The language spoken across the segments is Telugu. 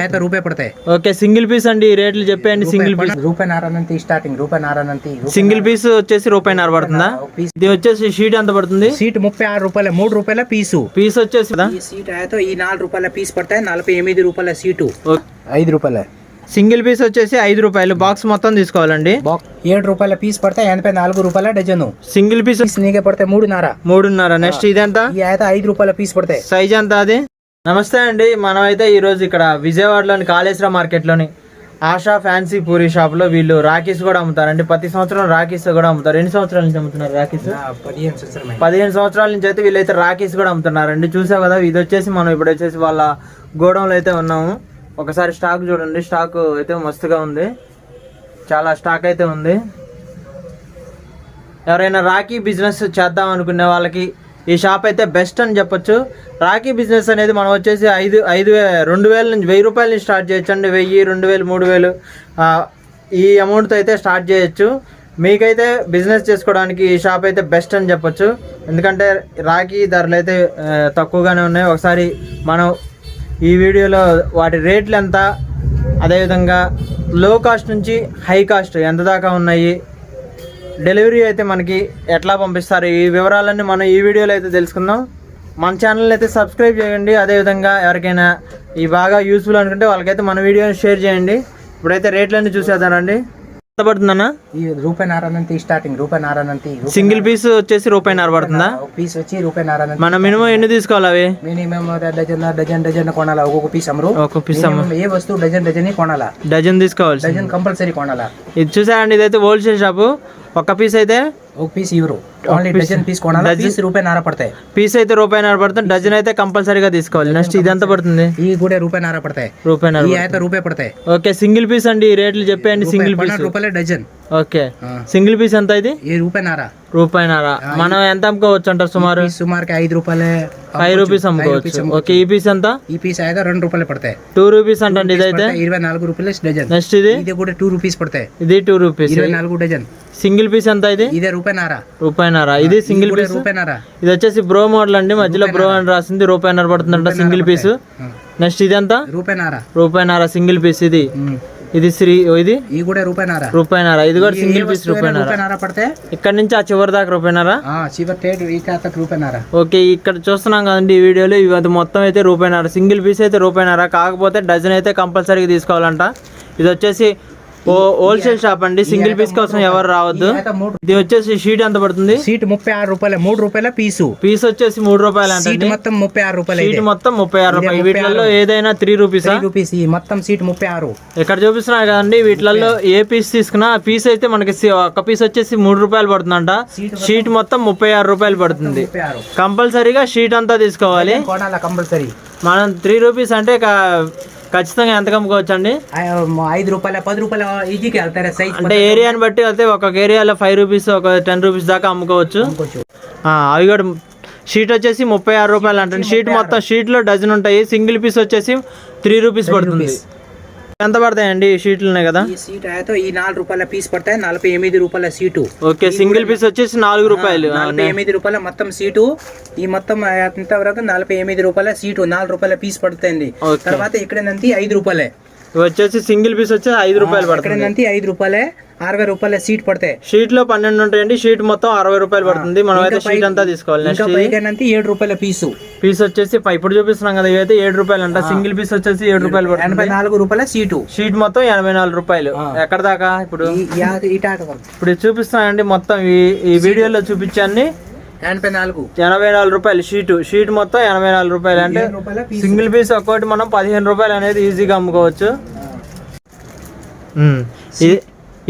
అయితే రూపాయి పడతాయి. ఓకే సింగిల్ పీస్ అండి ఈ రేట్లు చెప్పేయండి సింగిల్ పీస్. రూపాయి నారనంతి స్టార్టింగ్ రూపాయి నారనంతి సింగిల్ పీస్ వచ్చేసి రూపాయిన్నర పడుతుందా? పీస్ ఇది వచ్చేసి షీట్ ఎంత పడుతుంది? సీట్ ముప్పై ఆరు రూపాయల మూడు రూపాయల పీసు. పీస్ వచ్చేసి కదా? ఈ సీట్ అయితే ఈ నాలుగు రూపాయల పీస్ పడతాయి నలభై ఎనిమిది రూపాయల సీటు ఓ- ఐదు రూపాయల. సింగిల్ పీస్ వచ్చేసి ఐదు రూపాయలు బాక్స్ మొత్తం తీసుకోవాలండి. ఏడు రూపాయల పీస్ పడతాయి ఎనభై నాలుగు రూపాయల డజను. సింగిల్ పీస్ పీస్ నీకే పడతాయి మూడున్నర. మూడున్నర. నెక్స్ట్ ఇదెంత? ఈ ఐదు రూపాయల పీస్ పడతాయి. సైజ్ ఎంత అది? నమస్తే అండి మనం అయితే ఈరోజు ఇక్కడ విజయవాడలోని కాళేశ్వర మార్కెట్లోని ఆశా ఫ్యాన్సీ పూరి షాప్లో వీళ్ళు రాఖీస్ కూడా అమ్ముతారండి. ప్రతి సంవత్సరం రాఖీస్ కూడా అమ్ముతారు. ఎన్ని సంవత్సరాల నుంచి అమ్ముతున్నారు రాఖీస్? పదిహేను సంవత్సరం పదిహేను సంవత్సరాల నుంచి అయితే వీళ్ళైతే రాఖీస్ కూడా అమ్ముతున్నారండి. చూసావు కదా ఇది వచ్చేసి మనం ఇప్పుడు వచ్చేసి వాళ్ళ గోడౌన్లో అయితే ఉన్నాము. ఒకసారి స్టాక్ చూడండి. స్టాక్ అయితే మస్తుగా ఉంది. చాలా స్టాక్ అయితే ఉంది. ఎవరైనా రాఖీ బిజినెస్ చేద్దాం అనుకునే వాళ్ళకి ఈ షాప్ అయితే బెస్ట్ అని చెప్పొచ్చు. రాఖీ బిజినెస్ అనేది మనం వచ్చేసి ఐదు ఐదు రెండు వేల నుంచి వెయ్యి రూపాయల నుంచి స్టార్ట్ చేయొచ్చండి. వెయ్యి రెండు వేలు మూడు వేలు. ఈ అమౌంట్తో అయితే స్టార్ట్ చేయొచ్చు. మీకైతే బిజినెస్ చేసుకోవడానికి ఈ షాప్ అయితే బెస్ట్ అని చెప్పొచ్చు. ఎందుకంటే రాఖీ ధరలు అయితే తక్కువగానే ఉన్నాయి. ఒకసారి మనం ఈ వీడియోలో వాటి రేట్లు ఎంత అదేవిధంగా లో కాస్ట్ నుంచి హై కాస్ట్ ఎంత దాకా ఉన్నాయి డెలివరీ అయితే మనకి ఎట్లా పంపిస్తారు? ఈ వివరాలన్నీ మనం ఈ వీడియోలో అయితే తెలుసుకుందాం. మన ఛానల్ అయితే సబ్స్క్రైబ్ చేయండి. అదేవిధంగా ఎవరికైనా ఈ బాగా యూస్ఫుల్ అనుకుంటే వాళ్ళకైతే మన వీడియోని షేర్ చేయండి. ఇప్పుడైతే రేట్లన్నీ చూసేద్దానండి ఎంత పడుతుందన్నా? ఈ రూపాయి నారనంతి స్టార్టింగ్ రూపాయి నారనంతి సింగిల్ పీస్ వచ్చేసి రూపాయిన్నర పడుతుందా? పీస్ వచ్చి రూపాయి నారనంతి మనం మినిమం ఎన్ని తీసుకోవాలి అవి? మినిమం డజన్ డజన్ డజన్ కొనాలా? ఒక్కొక్క పీస్ అమ్మరు. ఒక పీస్ ఏ వస్తువు డజన్ డజన్ కొనాలా? డజన్ తీసుకోవాలి డజన్ కంపల్సరీ కొనాలా? ఇది చూసారండి ఇదైతే హోల్సేల్ షాపు ఒక పీస్ అయితే ఒక పీస్ ఇవ్వరు. ఓన్లీ డజన్ పీస్ కొనాలా? పీస్ రూపాయి నార పడతాయి. పీస్ అయితే రూపాయిన్నర పడుతుంది. డజన్ అయితే కంపల్సరీగా తీసుకోవాలి. నెక్స్ట్ ఇది ఎంత పడుతుంది. ఇవి కూడా రూపాయి నార పడతాయి. రూపాయిన్నర ఈ అయితే రూపాయి పడతాయి. ఓకే సింగిల్ పీస్ అండి. రేట్లు చెప్పేయండి సింగిల్ పీస్ రూపాయలే డజన్. ఓకే. సింగిల్ పీస్ ఎంత ఇది? ఈ రూపాయి నార? రూపాయిన్నర మనం ఎంత అమ్ముకోవచ్చు అంటారు సుమారు? పీస్ సుమారుకి ఐదు రూపాయలే ఫైవ్ రూపీస్ అమ్ముకోవచ్చు. ఓకే ఈ పీస్ ఎంత? ఈ పీస్ అయితే రెండు రూపాయలు పడతాయి. టూ రూపీస్ అంటండి ఇదైతే? ఇరవై నాలుగు రూపాయలు డజన్ నెక్స్ట్ ఇది? ఇది కూడా టూ రూపీస్ పడతాయి. ఇది టూ రూపీస్. ఇరవై నాలుగు డజన్ సింగిల్ పీస్ ఎంత ఇది? ఇదే రూపాయి నార. రూపాయిన్నర ఇది సింగిల్ పీస్? రూపాయి నార. ఇది వచ్చేసి బ్రో మోడల్ అండి. మధ్యలో బ్రో అని రాసింది. రూపాయిన్నర పడుతుందంట సింగిల్ పీస్. నెక్స్ట్ ఇది ఎంత? రూపాయి నార. రూపాయిన్నర సింగిల్ పీస్ ఇది. ఇది శ్రీ ఇది? ఈ కూడా రూపాయి నార రూపాయిన్నర ఇది కూడా సింగిల్ పీస్ వస్తువైనా రూపాయిన్నర రూపాయి నార పడితే? ఇక్కడ నుంచి ఆ చివరి దాకా రూపాయిన్నర ఆ, చివరి టేట్ ఈ ఖాతాకు రూపాయి నార ఓకే ఇక్కడ చూస్తున్నాం కదండి ఈ వీడియోలో ఇవి అది మొత్తం అయితే రూపాయిన్నర సింగిల్ పీస్ అయితే రూపాయిన్నర కాకపోతే డజన్ అయితే కంపల్సరీగా తీసుకోవాలంట. ఇది వచ్చేసి హోల్సేల్ షాప్ అండి. సింగిల్ పీస్ కోసం ఎవరు రావద్దు. ఇది వచ్చేసి షీట్ ఎంత పడుతుంది? సీట్ ముప్పై ఆరు రూపాయలు. మూడు రూపాయల పీసు. పీస్ వచ్చేసి మూడు రూపాయలు అంటే మొత్తం ముప్పై ఆరు రూపాయలు షీట్ మొత్తం ముప్పై ఆరు రూపాయలు. వీటిలలో ఏదైనా త్రీ రూపీసా? రూపీస్. మొత్తం సీట్ ముప్పై ఆరు. ఇక్కడ చూపిస్తున్నారు కదండి వీటిలలో ఏ పీస్ తీసుకున్నా పీస్ అయితే మనకి ఒక పీస్ వచ్చేసి మూడు రూపాయలు పడుతుందంట. షీట్ మొత్తం ముప్పై ఆరు రూపాయలు పడుతుంది. కంపల్సరీగా షీట్ అంతా తీసుకోవాలి. మనం త్రీ రూపీస్ అంటే ఖచ్చితంగా ఎంత కమ్ముకోవచ్చు అండి ఐదు రూపాయల పది రూపాయల ఈజీకి వెళ్తారా సైజ్ అంటే ఏరియాని బట్టి అయితే ఒక్కొక్క ఏరియాలో ఫైవ్ రూపీస్ ఒక టెన్ రూపీస్ దాకా అమ్ముకోవచ్చు. అవి కూడా షీట్ వచ్చేసి ముప్పై ఆరు రూపాయలు అంటే షీట్ మొత్తం షీట్లో డజన్ ఉంటాయి. సింగిల్ పీస్ వచ్చేసి త్రీ రూపీస్ పడుతుంది. ఎంత పడతాయండి ఈ ఉన్నాయి కదా? ఈ సీట్ అయితే ఈ నాలుగు రూపాయల పీస్ పడతాయి నలభై ఎనిమిది రూపాయల సీటు. ఓకే సింగిల్ పీస్ వచ్చేసి నాలుగు రూపాయలు. నలభై ఎనిమిది రూపాయల మొత్తం సీటు. ఈ మొత్తం ఇంతవరకు నలభై ఎనిమిది రూపాయల సీటు నాలుగు రూపాయల పీస్ పడుతుంది. తర్వాత ఇక్కడ నంతి ఐదు రూపాయలే. ఇవి వచ్చేసి సింగిల్ పీస్ వచ్చి ఐదు రూపాయలు పడుతుంది. ఐదు రూపాయలే అరవై రూపాయల సీట్ పడతాయి. షీట్లో పన్నెండు ఉంటాయండి షీట్ మొత్తం అరవై రూపాయలు పడుతుంది. మనం అయితే షీట్ అంతా తీసుకోవాలి నెక్స్ట్. ఏడు రూపాయల పీసు. పీస్ వచ్చేసి ఇప్పుడు చూపిస్తున్నాం కదా ఇవైతే ఏడు రూపాయలు అంట. సింగిల్ పీస్ వచ్చేసి ఏడు రూపాయలు పడుతుంది. ఎనభై నాలుగు రూపాయల సీటు. షీట్ మొత్తం ఎనభై నాలుగు రూపాయలు. ఎక్కడ దాకా ఇప్పుడు. ఇప్పుడు ఇది చూపిస్తున్నానండి మొత్తం ఈ ఈ వీడియోలో చూపించాన్ని ఎనభై నాలుగు. ఎనభై నాలుగు రూపాయలు షీట్. షీట్ మొత్తం ఎనభై నాలుగు రూపాయలు. అంటే సింగిల్ పీస్ ఒక్కోటి మనం పదిహేను రూపాయలు అనేది ఈజీగా అమ్ముకోవచ్చు.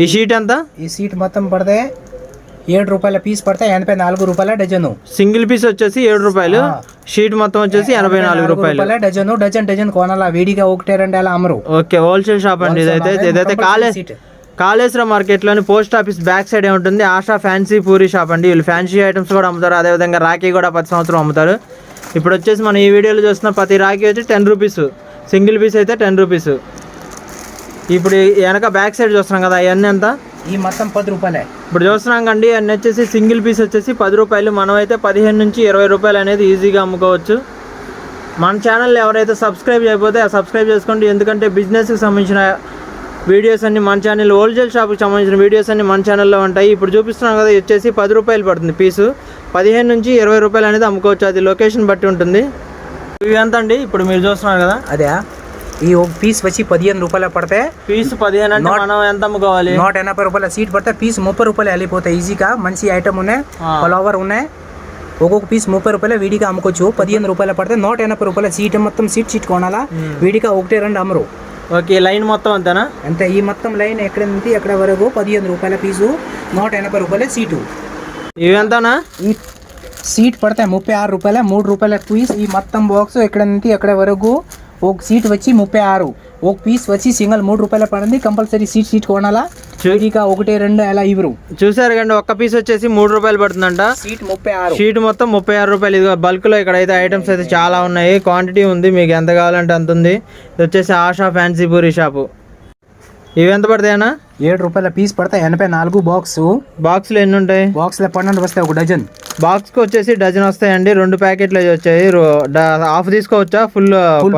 ఈ షీట్ ఎంత? ఈ సీట్ మొత్తం పడితే ఏడు రూపాయల పీస్ పడితే ఎనభై నాలుగు రూపాయల డజను. సింగిల్ పీస్ వచ్చేసి ఏడు రూపాయలు. షీట్ మొత్తం వచ్చేసి ఎనభై నాలుగు రూపాయలు. డజను డజన్ డజన్ కొనాలా వేడిగా ఒకటే రెండు అలా అమరు. ఓకే హోల్సేల్ షాప్ అండి. ఇదైతే ఇదైతే కాలే. సీట్. కాళేశ్వరం మార్కెట్లోని పోస్ట్ ఆఫీస్ బ్యాక్ సైడ్ ఉంటుంది ఆశా ఫ్యాన్సీ పూరి షాప్ అండి. వీళ్ళు ఫ్యాన్సీ ఐటమ్స్ కూడా అమ్ముతారు. అదేవిధంగా రాఖీ కూడా ప్రతి సంవత్సరం అమ్ముతారు. ఇప్పుడు వచ్చేసి మనం ఈ వీడియోలో చూస్తున్న ప్రతి రాఖీ వచ్చి టెన్ రూపీస్. సింగిల్ పీస్ అయితే టెన్ రూపీస్. ఇప్పుడు వెనక బ్యాక్ సైడ్ చూస్తున్నాం కదా అవన్నీ ఎంత? ఈ మొత్తం పది రూపాయలే. ఇప్పుడు చూస్తున్నాం కండి అన్నీ వచ్చేసి సింగిల్ పీస్ వచ్చేసి పది రూపాయలు. మనం అయితే పదిహేను నుంచి ఇరవై రూపాయలు అనేది ఈజీగా అమ్ముకోవచ్చు. మన ఛానల్ ఎవరైతే సబ్స్క్రైబ్ చేయకపోతే ఆ సబ్స్క్రైబ్ చేసుకోండి. ఎందుకంటే బిజినెస్కి సంబంధించిన వీడియోస్ అన్ని మన ఛానల్ హోల్సేల్ షాప్కి సంబంధించిన వీడియోస్ అన్ని మన ఛానల్లో ఉంటాయి. ఇప్పుడు చూపిస్తున్నాం కదా వచ్చేసి పది రూపాయలు పడుతుంది పీసు. పదిహేను నుంచి ఇరవై రూపాయలు అనేది అమ్ముకోవచ్చు. అది లొకేషన్ బట్టి ఉంటుంది. ఇవి ఎంత అండి? ఇప్పుడు మీరు చూస్తున్నారు కదా. అదే ఈ పీస్ వచ్చి పదిహేను రూపాయల పడితే పీస్ పదిహేను అంటే మనం ఎంత అమ్ముకోవాలి? నూట ఎనభై రూపాయల సీట్ పడితే పీస్ ముప్పై రూపాయలు వెళ్ళిపోతాయి ఈజీగా మంచి ఐటమ్ ఉన్నాయి. ఫ్లవర్ ఉన్నాయి. ఒక్కొక్క పీస్ ముప్పై రూపాయలు విడిగా అమ్ముకోవచ్చు. పదిహేను రూపాయలు పడితే నూట ఎనభై రూపాయల సీట్ మొత్తం సీట్ సీట్ కొనాలా? విడిగా ఒకటి రెండు అమ్మరు. ఓకే లైన్ మొత్తం అంతేనా? అంతే ఈ మొత్తం లైన్ ఎక్కడ నుంచి ఎక్కడ వరకు? పదిహేను రూపాయల పీసు నూట ఎనభై రూపాయల సీటు. ఇవి ఎంతనా? ఈ సీట్ పడతాయి ముప్పై ఆరు రూపాయల మూడు రూపాయల పీస్ ఈ మొత్తం బాక్స్ ఎక్కడ నుంచి ఎక్కడ వరకు? ఒక సీట్ వచ్చి ముప్పై ఆరు. ఒక పీస్ వచ్చి సింగల్ మూడు రూపాయల పడింది. కంపల్సరీ సీట్ సీట్ కొనాలా? విడిగా ఒకటి రెండు అలా ఇవ్వరు. చూసారు కండి ఒక్క పీస్ వచ్చేసి మూడు రూపాయలు పడుతుందంట. సీట్ ముప్పై ఆరు. షీట్ మొత్తం ముప్పై ఆరు రూపాయలు. ఇది బల్క్లో ఇక్కడ అయితే ఐటమ్స్ అయితే చాలా ఉన్నాయి. క్వాంటిటీ ఉంది మీకు ఎంత కావాలంటే అంత ఉంది. ఇది వచ్చేసి ఆశా ఫ్యాన్సీ పూరి షాపు. ఇవి ఎంత పడతాయన్నా ఏడు రూపాయల పీస్ పడతాయి ఎనభై నాలుగు బాక్స్ బాక్స్లు ఎన్ని ఉంటాయి బాక్స్లో పన్నెండు వస్తాయి ఒక డజన్ బాక్స్కి వచ్చేసి డజన్ వస్తాయండి. రెండు ప్యాకెట్లు వచ్చాయి. హాఫ్ తీసుకోవచ్చా? Full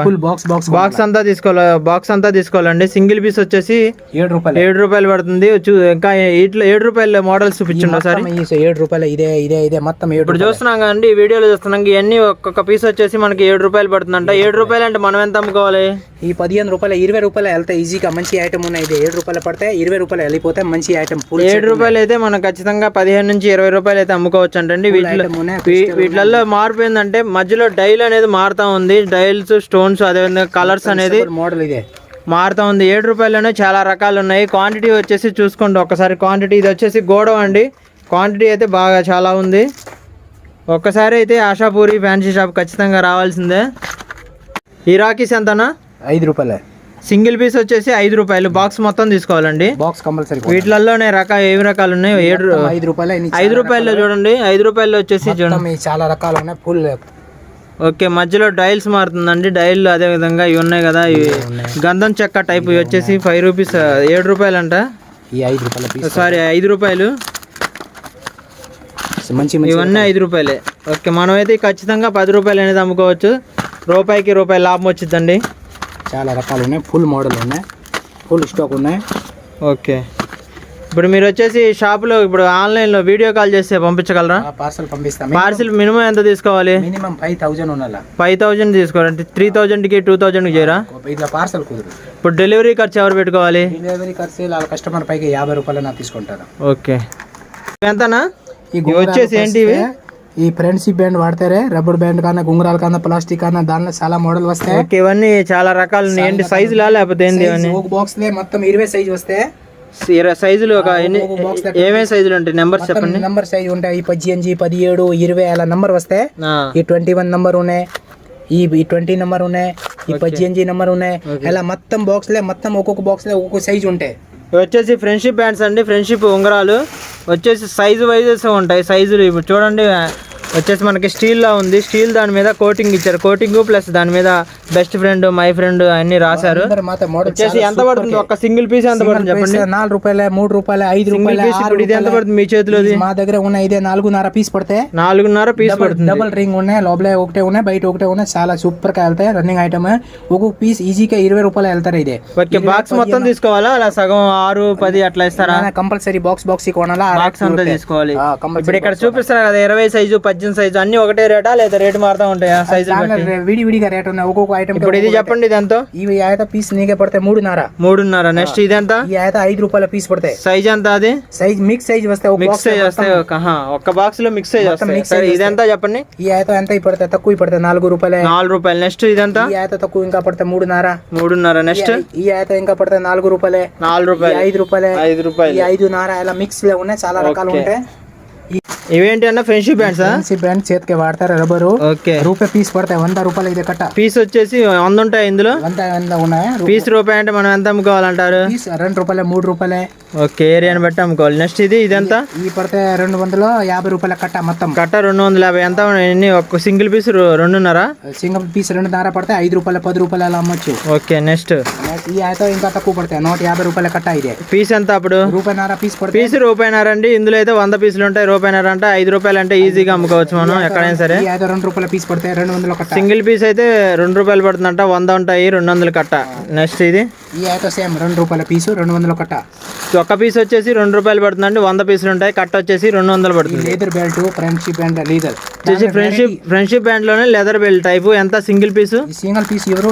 full box box box అంతా తీసుకోవాలి? బాక్స్ అంతా తీసుకోవాలండి. సింగిల్ పీస్ వచ్చేసి ఏడు రూపాయలు. ఏడు రూపాయలు పడుతుంది. ఇంకా ఇట్లా ఏడు రూపాయల మోడల్స్ చూపించండి ఒకసారి? ఏడు రూపాయలు. ఇదే ఇదే ఇదే మొత్తం ఏడు ఇప్పుడు చూస్తున్నాం కదండి ఈ వీడియోలో చూస్తున్నాం ఇవన్నీ ఒక్కొక్క పీస్ వచ్చేసి మనకి ఏడు రూపాయలు పడుతుందంట. ఏడు రూపాయలు. అంటే మనం ఎంత అమ్ముకోవాలి? ఈ పదిహేను రూపాయలు ఇరవై రూపాయలు వెళ్తాయి. ఈజీగా మంచి ఐటమ్ ఉన్నాయి. ఇది ఏడు రూపాయలు పడితే ఇరవై రూపాయలు వెళ్ళిపోతే మంచి ఐటమ్ ఏడు రూపాయలు అయితే మనం ఖచ్చితంగా పదిహేను నుంచి ఇరవై రూపాయలు అయితే అమ్ముకోవచ్చు అంటండి వీటిలో వీటిలలో మార్పు ఏంటంటే మధ్యలో డైల్ అనేది మారుతా ఉంది. డైల్స్ స్టోన్స్ అదేవిధంగా కలర్స్ అనేది మోడల్ ఇదే. మారుతా ఉంది. ఏడు రూపాయలనే చాలా రకాలు ఉన్నాయి. క్వాంటిటీ వచ్చేసి చూసుకోండి ఒక్కసారి క్వాంటిటీ ఇది వచ్చేసి గోడవ అండి. క్వాంటిటీ అయితే బాగా చాలా ఉంది. ఒక్కసారి అయితే ఆశాపూరి ఫ్యాన్సీ షాప్ ఖచ్చితంగా రావాల్సిందే. ఈ రాకీస్ ఎంతనా ఐదు రూపాయలే. సింగిల్ పీస్ వచ్చేసి ఐదు రూపాయలు. బాక్స్ మొత్తం తీసుకోవాలండి. బాక్స్ కంపల్సరీ వీటిలలోనే రకాల ఏవి రకాలు ఉన్నాయి ఏడు ఐదు రూపాయలు ఐదు రూపాయల్లో చూడండి. ఐదు రూపాయల్లో వచ్చేసి చూడండి. చాలా రకాలు ఉన్నాయి. ఫుల్ ఓకే మధ్యలో డైల్స్ మారుతుందండి. డైల్ అదే విధంగా ఇవి ఉన్నాయి కదా. ఇవి గంధం చెక్క టైప్ ఇవి వచ్చేసి ఫైవ్ రూపీస్ ఏడు రూపాయలు అంట ఈ ఐదు రూపాయల పీస్ సారీ ఐదు రూపాయలు. మంచి మంచి ఇవన్నీ ఐదు రూపాయలే. ఓకే మనమైతే ఖచ్చితంగా పది రూపాయలు అనేది అమ్ముకోవచ్చు. రూపాయికి రూపాయి లాభం వచ్చిందండి చాలా రకాలు ఉన్నాయి. ఫుల్ మోడల్ ఉన్నాయి. ఫుల్ స్టాక్ ఉన్నాయి. ఓకే. ఇప్పుడు మీరు వచ్చేసి షాప్లో ఇప్పుడు ఆన్లైన్లో వీడియో కాల్ చేస్తే పంపించగలరా? పార్సల్ పంపిస్తాం. పార్సిల్ మినిమం ఎంత తీసుకోవాలి? మినిమం ఫైవ్ థౌజండ్ ఉండాలా? ఫైవ్ థౌజండ్ తీసుకోవాలంటే త్రీ థౌజండ్కి టూ థౌజండ్కి చేయరా? ఇట్లా పార్సల్ కుదరదు ఇప్పుడు డెలివరీ ఖర్చు ఎవరు పెట్టుకోవాలి? డెలివరీ ఖర్చు కస్టమర్ పైకి యాభై రూపాయలు తీసుకుంటారు. ఓకే. ఎంతనా? ఇవి వచ్చేసి ఏంటి ఈ ఫ్రెండ్షిప్ బ్యాండ్ వాడతారే? రబ్బర్ బ్యాండ్ కన్నా గుంగరాల కన్నా ప్లాస్టిక్ కన్నా దానిలో చాలా మోడల్ వస్తాయి. ఓకే ఇవన్నీ చాలా రకాలు ఏంటి సైజులా లేకపోతే ఏంటి ఇవన్నీ? ఒక బాక్స్ లే మొత్తం ఇరవై సైజ్ వస్తే. ఇరవై సైజులు ఒక ఎన్ని ఏమేమి సైజులు ఉంటాయి? నెంబర్స్ చెప్పండి. నంబర్ సైజ్ ఉంటాయి. ఈ పద్దెనిమిది పదిహేడు ఇరవై అలా నంబర్ వస్తే ఆ, ఈ ట్వంటీ వన్ నంబర్ ఉన్నాయి. ఈ ఈ ట్వంటీ నంబర్ ఉన్నాయి. ఈ పద్దెనిమిది నంబర్ ఉన్నాయి. ఇలా మొత్తం బాక్స్ లే మొత్తం ఒక్కొక్క బాక్స్ లే ఒక్కొక్క సైజ్ ఉంటాయి. వచ్చేసి ఫ్రెండ్షిప్ బ్యాండ్స్ అండి. ఫ్రెండ్షిప్ ఉంగరాలు. వచ్చేసి సైజు వైజెస్ ఉంటాయి. సైజులు ఇప్పుడు చూడండి వచ్చేసి మనకి స్టీల్ లా ఉంది. స్టీల్ దాని మీద కోటింగ్ ఇచ్చారు. కోటింగ్ ప్లస్ దాని మీద బెస్ట్ ఫ్రెండ్ మై ఫ్రెండ్ అన్ని రాశారు. వచ్చేసి ఎంత పడుతుంది? ఒక్క సింగిల్ పీస్ ఎంత పడుతుంది చెప్పండి? నాలుగు రూపాయలు మూడు రూపాయలు ఐదు రూపాయలు ఇప్పుడు ఇది ఎంత పడుతుంది మీ చేతిలోది? మా దగ్గర ఉన్న ఇదే నాలుగున్నర పీస్ పడితే నాలుగున్నర పీస్ పడుతుంది. డబుల్ రింగ్ ఉన్నాయి లోపల ఒకటే ఉన్నాయి బయట ఒకటే ఉన్నాయి చాలా సూపర్గా వెళ్తాయి రన్నింగ్ ఐటమ్ ఒక్కొక్క పీస్ ఈజీగా ఇరవై రూపాయలు వెళ్తారు ఇదే. ఓకే బాక్స్ మొత్తం తీసుకోవాలా? అలా సగం ఆరు పది అట్లా ఇస్తారా? కంపల్సరీ బాక్స్ బాక్స్ కొనాలా? బాక్స్ అంతా తీసుకోవాలి. ఇప్పుడు ఇక్కడ చూపిస్తారు కదా ఇరవై సైజు పద్దెనిమిది సైజు అన్ని ఒకటే రేటా లేదా రేటు మారుతా ఉంటాయా? సైజు దానిలో విడి విడిగా రేట్ ఉన్నాయి. ఒక్కొక్క ఐటమ్ ఇప్పుడు ఇది చెప్పండి ఇది ఎంతో ఇవి ఆయత పీస్ నీకే పడతాయి మూడున్నర. మూడున్నర. నెక్స్ట్ ఇది ఎంత ఈ ఆయత ఐదు రూపాయల పీస్ పడతాయి సైజ్ ఎంత అది? సైజ్ మిక్స్ సైజ్ వస్తాయి ఒక మిక్స్ సైజ్ వస్తాయి ఒక ఒక్క బాక్స్లో మిక్స్ సైజ్ వస్తాయి. ఇది ఎంత చెప్పండి? ఈ ఆయత ఎంత పడతాయి తక్కువ పడతాయి నాలుగు రూపాయలే. నాలుగు రూపాయలు. నెక్స్ట్ ఇది ఎంత ఈ ఆయత తక్కువ ఇంకా పడతాయి మూడున్నర. మూడున్నర. నెక్స్ట్ ఈ ఆయత ఇంకా పడతాయి నాలుగు రూపాయలే. నాలుగు రూపాయలు. ఐదు రూపాయలే. ఐదు రూపాయలు. ఈ ఐదు నార ఇలా మిక్స్లో ఉన్నాయి. చాలా రకాలు. ఉంటాయి. ఇవేంటి అన్న? ఫ్రెండ్షిప్ బ్యాండ్సా ఫ్యాన్సీ బ్రాండ్ చేతికి వాడతారు రబ్బరు. ఓకే. రూపాయి పీస్ పడతాయి వంద రూపాయలు ఇది కట్ట. పీస్ వచ్చేసి వంద ఉంటాయి ఇందులో? వంద వంద ఉన్నాయి? పీస్ రూపాయి అంటే మనం ఎంత అమ్ముకోవాలంటారు? రెండు రూపాయలే మూడు రూపాయలే. ఓకే ఏరియాని బట్టి అమ్ముకోవాలి. నెక్స్ట్ ఇది ఇదెంత? ఈ పడితే రెండు వందలు యాభై రూపాయల కట్ట మొత్తం. కట్ట రెండు వందల యాభై. ఎంత ఎన్ని? ఒక్క సింగిల్ పీస్ రెండున్నర? సింగల్ పీస్ రెండు దార పడితే ఐదు రూపాయలు పది రూపాయలు అలా అమ్మొచ్చు. ఓకే నెక్స్ట్ ఈ అయితే ఇంకా తక్కువ పడతాయి. నూట యాభై రూపాయల కట్ట ఇదే. పీస్ ఎంత అప్పుడు? రూపాయి నార పీస్ పడితే పీస్ రూపాయినార అండి? ఇందులో అయితే వంద పీసులు ఉంటాయి. రూపాయినార అంటే అంటే ఐదు రూపాయలు అంటే ఈజీగా అమ్ముకోవచ్చు మనం ఎక్కడైనా సరే. రెండు రూపాయల పీస్ పడతాయి రెండు వందల సింగిల్ పీస్ అయితే రెండు రూపాయలు పడుతుందంట వంద ఉంటాయి రెండు వందలు కట్ట. నెక్స్ట్ ఇది. ఈ అయితే సేమ్ రెండు రూపాయల పీసు రెండు వందల కట్ట. ఒక పీస్ వచ్చేసి రెండు రూపాయలు పడుతుందండి వంద పీసులు ఉంటాయి కట్ట వచ్చేసి రెండు వందలు పడుతుంది. Leather belt friendship and leather వచ్చేసి ఫ్రెండ్షిప్ ఫ్రెండ్షిప్ బ్యాండ్లోనే లెదర్ బెల్ట్ టైప్ ఎంత సింగిల్ పీస్ సింగిల్ పీస్ ఎవరు?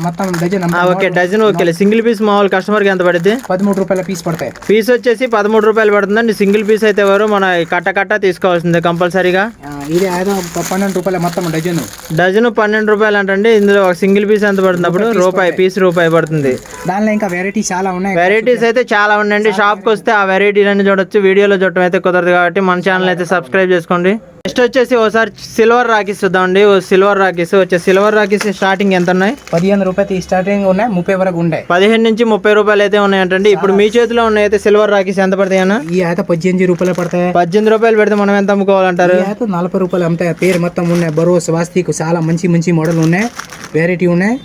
మొత్తం dozen okay dozen okay. Single piece మామూలు కస్టమర్కి ఎంత పడుద్ది? పదమూడు రూపాయల పీస్ పడతాయి. పీస్ వచ్చేసి పదమూడు రూపాయలు పడుతుందండి. సింగిల్ పీస్ అయితే ఎవరు? మన కట్ట కట్ట తీసుకోవాల్సిందే కంపల్సరీగా. ఇది ప- పన్నెండు రూపాయల మొత్తం డజన్ డజన్ పన్నెండు రూపాయలు అంటే ఇందులో ఒక సింగిల్ పీస్ ఎంత పడుతుంది అప్పుడు? రూపాయి పీస్ రూపాయి పడుతుంది. దానిలో ఇంకా వెరైటీ చాలా ఉన్నాయి. వెరైటీస్ అయితే చాలా ఉన్నాయండి. షాప్కి వస్తే ఆ వెరైటీలన్నీ చూడొచ్చు. వీడియోలో చూడటం అయితే కుదరదు కాబట్టి మన ఛానల్ అయితే సబ్స్క్రైబ్ చేసుకోండి. నెక్స్ట్ వచ్చేసి ఒకసారి సిల్వర్ రాకీస్ చూద్దామండి. సిల్వర్ రాకీస్ వచ్చే సిల్వర్ రాకీస్ స్టార్టింగ్ ఎంత ఉన్నాయి పదిహేను రూపాయలు స్టార్టింగ్ ఉన్నాయి. ముప్పై వరకు ఉంటాయి పదిహేను నుంచి ముప్పై రూపాయలు అయితే ఉన్నాయంటండి. ఇప్పుడు మీ చేతిలో ఉన్నాయి అయితే సిల్వర్ రాకీస్ ఎంత పడతాయి అన్న? ఈ అయితే పద్దెనిమిది రూపాయలు పడతాయి. పద్దెనిమిది రూపాయలు పెడితే మనం ఎంత అమ్ముకోవాలంటారు? నలభై రూపాయలు అమ్ముతాయి. పేరు మొత్తం ఉన్నాయి. బరో స్వాస్తిక్ చాలా మంచి మంచి మోడల్ ఉన్నాయి. వెరైటీ ఉన్నాయి.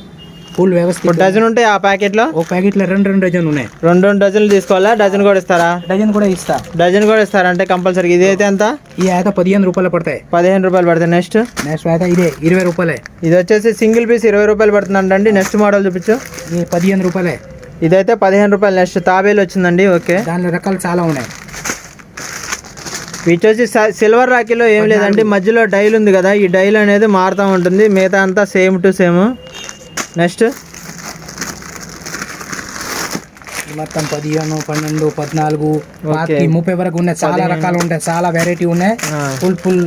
ఫుల్ వ్యవస్థ డజన్ ఉంటాయి ఆ ప్యాకెట్లో? ఒక ప్యాకెట్లో రెండు రెండు డజన్ ఉన్నాయి. రెండు రెండు డజన్లు తీసుకోవాలా? డజన్ కూడా ఇస్తారా? డజన్ కూడా ఇస్తా. డజన్ కూడా ఇస్తారా? అంటే కంపల్సరీ ఇది అయితే ఎంత? ఈ అయితే పదిహేను రూపాయలు పడతాయి. పదిహేను రూపాయలు పడతాయి. నెక్స్ట్? నెక్స్ట్ అయితే ఇదే ఇరవై రూపాయలే. ఇది వచ్చేసి సింగిల్ పీస్ ఇరవై రూపాయలు పడుతుందండి నెక్స్ట్ మోడల్ చూపించు. ఇది పదిహేను రూపాయలే. ఇదైతే పదిహేను రూపాయలు. నెక్స్ట్ తాబేలు వచ్చిందండి. ఓకే. దానిలో రకాలు చాలా ఉన్నాయి. వచ్చేసి సిల్వర్ రాకీలో ఏం లేదండి. మధ్యలో డైల్ ఉంది కదా. ఈ డైల్ అనేది మారుతూ ఉంటుంది. మిగతా అంతా సేమ్ టు సేమ్. నెక్స్ట్. మొత్తం పదిహేను పన్నెండు పద్నాలుగు ముప్పై వరకు ఉన్నాయి. చాలా రకాలు ఉంటాయి. చాలా వెరైటీ ఉన్నాయి. ఫుల్ ఫుల్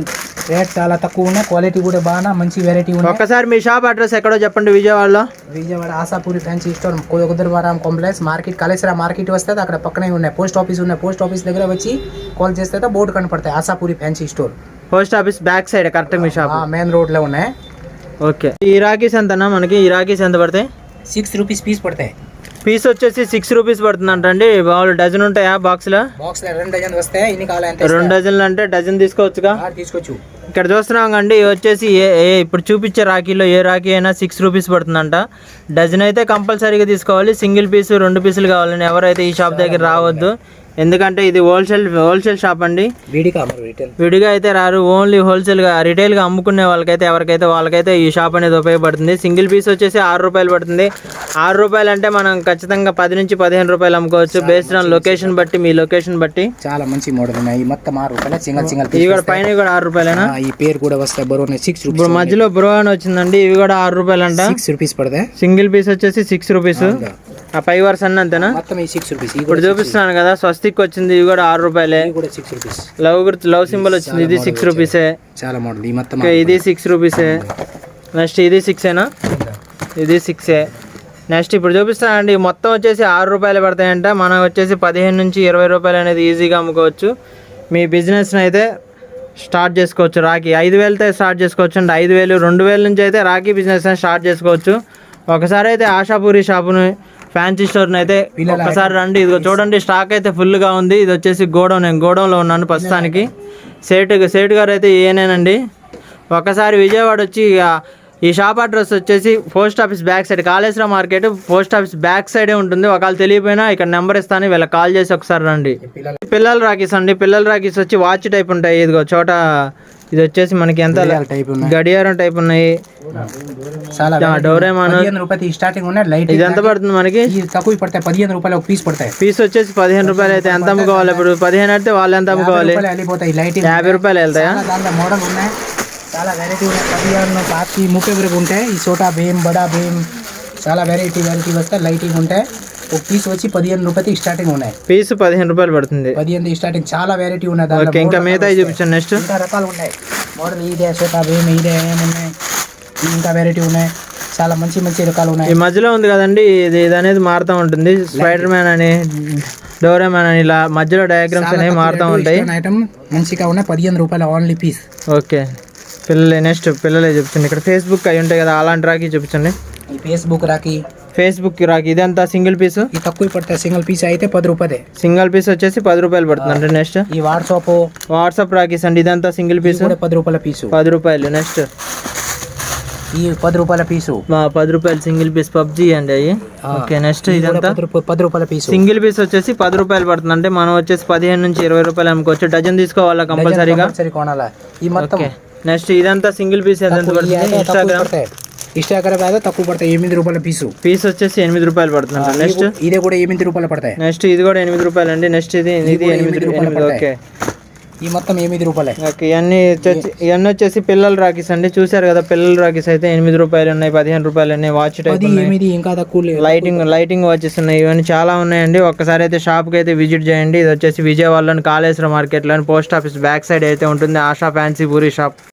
రేట్ చాలా తక్కువ ఉన్నాయి. క్వాలిటీ కూడా బాగా మంచి వెరైటీ ఉన్నాయి. ఒక్కసారి మీ షాప్ అడ్రస్ ఎక్కడో చెప్పండి విజయవాడలో. Vijayawada Ashapuri fancy store Kuduruvaram complex market Kaleswara market వస్తే అక్కడ పక్కనే ఉన్నాయి. పోస్ట్ ఆఫీస్ ఉన్నాయి. పోస్ట్ ఆఫీస్ దగ్గర వచ్చి కాల్ చేస్తే బోర్డు కనపడతాయి. Ashapuri fancy store. Post office back side correct మీ షాప్ మెయిన్ రోడ్లో ఉన్నాయి. ఓకే. ఈ రాకీస్ ఎంతనా మనకి? ఈ రాకీస్ ఎంత పడతాయి? సిక్స్ రూపీస్ పీస్ పడతాయి. పీస్ వచ్చేసి సిక్స్ రూపీస్ పడుతుంది అండి బాగులు డజన్ ఉంటాయా బాక్స్లో? బాక్స్లో రెండు డజన్ వస్తాయి? ఇన్ని కావాలి? ఎంత రెండు డజన్లు అంటే డజన్ తీసుకోవచ్చుగా? తీసుకోవచ్చు. ఇక్కడ చూస్తున్నాం అండి వచ్చేసి ఏ ఏ ఇప్పుడు చూపించే రాఖీలో ఏ రాఖీ అయినా సిక్స్ రూపీస్ పడుతుందంట. డజన్ అయితే కంపల్సరీగా తీసుకోవాలి. సింగిల్ పీస్ రెండు పీసులు కావాలని ఎవరైతే ఈ షాప్ దగ్గర రావద్దు. ఎందుకంటే ఇది హోల్సేల్ హోల్సేల్ షాప్ అండి. వీడిగా అయితే రారు ఓన్లీ హోల్సేల్గా రిటైల్గా అమ్ముకునే వాళ్ళకైతే ఎవరికైతే వాళ్ళకైతే ఈ షాప్ అనేది ఉపయోగపడుతుంది. సింగిల్ పీస్ వచ్చేసి ఆరు రూపాయలు పడుతుంది. ఆరు రూపాయలు అంటే మనం ఖచ్చితంగా పది నుంచి పదిహేను రూపాయలు అమ్ముకోవచ్చు. బేస్డ్ ఆన్ లొకేషన్ బట్టి మీ లొకేషన్ బట్టి. చాలా మంచి మోడల్ ఉన్నాయి. మొత్తం ఆరు రూపాయల సింగల్ సింగల్ ఇవి కూడా పైన కూడా ఆరు రూపాయలేనా? ఈ పేరు కూడా వస్తాయి. బరువు సిక్స్ ఇప్పుడు మధ్యలో బ్రో అని వచ్చిందండి. ఇవి కూడా ఆరు రూపాయలు అంట సిక్స్ రూపీస్ పడతాయి సింగిల్ పీస్ వచ్చేసి సిక్స్ రూపీస్ ఆ పై వర్స్ అన్న అంతేనా మొత్తం ఈ సిక్స్ రూపీస్ ఇప్పుడు చూపిస్తున్నాను కదా స్వస్తిక్ వచ్చింది ఇవి కూడా ఆరు రూపాయలే. ఇది కూడా సిక్స్ రూపీస్ లవ్ గుర్తు లవ్ సింబల్ వచ్చింది ఇది సిక్స్ రూపీసే చాలా మోడల్ ఈ మొత్తం ఓకే ఇది సిక్స్ రూపీసే నెక్స్ట్ ఇది సిక్సేనా ఇది సిక్సే నెక్స్ట్ ఇప్పుడు చూపిస్తానండి మొత్తం వచ్చేసి ఆరు రూపాయలు పడతాయంట. మనం వచ్చేసి పదిహేను నుంచి ఇరవై రూపాయలు అనేది ఈజీగా అమ్ముకోవచ్చు. మీ బిజినెస్ని అయితే స్టార్ట్ చేసుకోవచ్చు రాఖీ. ఐదు వేలతో స్టార్ట్ చేసుకోవచ్చు అండి. ఐదు వేలు రెండు వేల నుంచి అయితే రాఖీ బిజినెస్ స్టార్ట్ చేసుకోవచ్చు. ఒకసారి అయితే ఆశాపూరి షాపుని ఫ్యాన్సీ స్టోర్ని అయితే ఒకసారి రండి. ఇదిగో చూడండి స్టాక్ అయితే ఫుల్గా ఉంది. ఇది వచ్చేసి గోడౌన్ నేను గోడౌన్లో ఉన్నాను ప్రస్తుతానికి. సేటు సేటు గారు అయితే ఏనేనండి? ఒకసారి విజయవాడ వచ్చి ఈ షాప్ అడ్రస్ వచ్చేసి post office back side Kaleswaram market post office back సైడే ఉంటుంది. ఒకవేళ తెలియపోయినా ఇక్కడ నెంబర్ ఇస్తాను. వీళ్ళకి కాల్ చేసి ఒకసారి రండి. పిల్లలు రాకీస్ అండి. పిల్లల రాకీస్ వచ్చి వాచ్ టైప్ ఉంటాయి. ఇదిగో చోట ఇది వచ్చేసి మనకి ఎంత? గడియారం టైప్ ఉన్నాయి. డోరేమాన్ స్టార్టింగ్ ఇది ఎంత పడుతుంది మనకి? తక్కువ పడతాయి. పదిహేను రూపాయలు ఒక పీస్ పడతాయి. పీస్ వచ్చేసి పదిహేను రూపాయలు అయితే ఎంత అమ్ముకోవాలి? ఇప్పుడు పదిహేను అయితే వాళ్ళు ఎంత అమ్ముకోవాలి? యాభై రూపాయలు వెళ్తాయా? మోడల్ ఉన్నాయి. చాలా వెరైటీ ఉన్నాయి. పదిహేను పాతి ముప్పై వరకు ఉంటాయి. ఈ చోటా భీమ్ బడా భీమ్ చాలా వెరైటీ వెరైటీ వస్తాయి లైటింగ్ ఉంటాయి. ఒక పీస్ వచ్చి పదిహేను రూపాయలకి స్టార్టింగ్ ఉన్నాయి. పీస్ పదిహేను రూపాయలు పడుతుంది. పదిహేను స్టార్టింగ్ చాలా వెరైటీ ఉన్నాయి. దాంట్లో ఇంకా మిగతా. చూపించండి నెక్స్ట్ ఇంకా రకాలు ఉన్నాయి. మోడల్ ఇదే చోటా భీమ్ ఇదే ఏమున్నాయి ఇంకా వెరైటీ ఉన్నాయి. చాలా మంచి మంచి రకాలు ఉన్నాయి. ఈ మధ్యలో ఉంది కదండి ఇది ఇది అనేది మారుతూ ఉంటుంది. స్పైడర్ మ్యాన్ అని డోరేమాన్ అని ఇలా మధ్యలో డయాగ్రామ్స్ అనేవి మారుతూ ఉంటాయి. ఐటమ్ మంచిగా ఉన్నాయి. పదిహేను రూపాయలు ఓన్లీ పీస్ ఓకే పిల్లలే నెక్స్ట్ పిల్లలే చూపించండి ఇక్కడ ఫేస్బుక్ అయి ఉంటాయి కదా అలాంటి రాకి చూపించండి ఈ ఫేస్బుక్ రాకి ఫేస్బుక్ రాకి ఇదంతా సింగిల్ పీస్ ఈ తక్కువ పడతాయి సింగిల్ పీస్ అయితే పది రూపాయలే. సింగిల్ పీస్ వచ్చేసి పది రూపాయలు పడుతుంది అంటే నెక్స్ట్ ఈ వాట్సాప్ వాట్సాప్ రాకీస్ అండి ఇదంతా సింగిల్ పీస్ పది రూపాయల పీసు పది రూపాయలు నెక్స్ట్ ఈ పది రూపాయల పీసు మా పది రూపాయలు సింగిల్ పీస్ పబ్జి అండి అవి ఓకే నెక్స్ట్ ఇదంతా? పది రూపాయ- పది రూపాయల పీసు సింగిల్ పీస్ వచ్చేసి పది రూపాయలు పడుతుంది అంటే మనం వచ్చేసి పదిహేను నుంచి ఇరవై రూపాయలు అమ్ముకోవచ్చు. డజన్ తీసుకోవాలా కంపల్సరీగా కంపల్సరీ కొనాలా? ఈ మొత్తం నెక్స్ట్ ఇదంతా సింగిల్ పీస్ ఎంత పడుతుంది? ఇన్స్టాగ్రామ్ ఇన్స్టాగ్రామ్ అయితే తక్కువ పడతాయి. ఎనిమిది రూపాయల పీసు పీస్ వచ్చేసి ఎనిమిది రూపాయలు పడుతుంది. నెక్స్ట్ ఇదే కూడా ఎనిమిది రూపాయలు పడతాయి. నెక్స్ట్ ఇది కూడా ఎనిమిది రూపాయలు అండి. నెక్స్ట్ ఇది ఇది ఎనిమిది రూపాయలు ఓకే ఈ మొత్తం ఎనిమిది రూపాయలే. ఓకే ఇవన్నీ వచ్చేసి ఇవన్నీ వచ్చేసి పిల్లల రాకీస్ అండి. చూసారు కదా పిల్లల రాకీస్ అయితే ఎనిమిది రూపాయలు ఉన్నాయి పదిహేను రూపాయలు ఉన్నాయి వాచ్ టైప్ ఇంకా తక్కువ లైటింగ్ లైటింగ్ వాచెస్ ఉన్నాయి. ఇవన్నీ చాలా ఉన్నాయండి. ఒక్కసారి అయితే షాప్కి అయితే విజిట్ చేయండి. ఇది వచ్చేసి విజయవాడలోని కాళేశ్వరం మార్కెట్లోని పోస్ట్ ఆఫీస్ బ్యాక్ సైడ్ అయితే ఉంటుంది. Asha fancy puri shop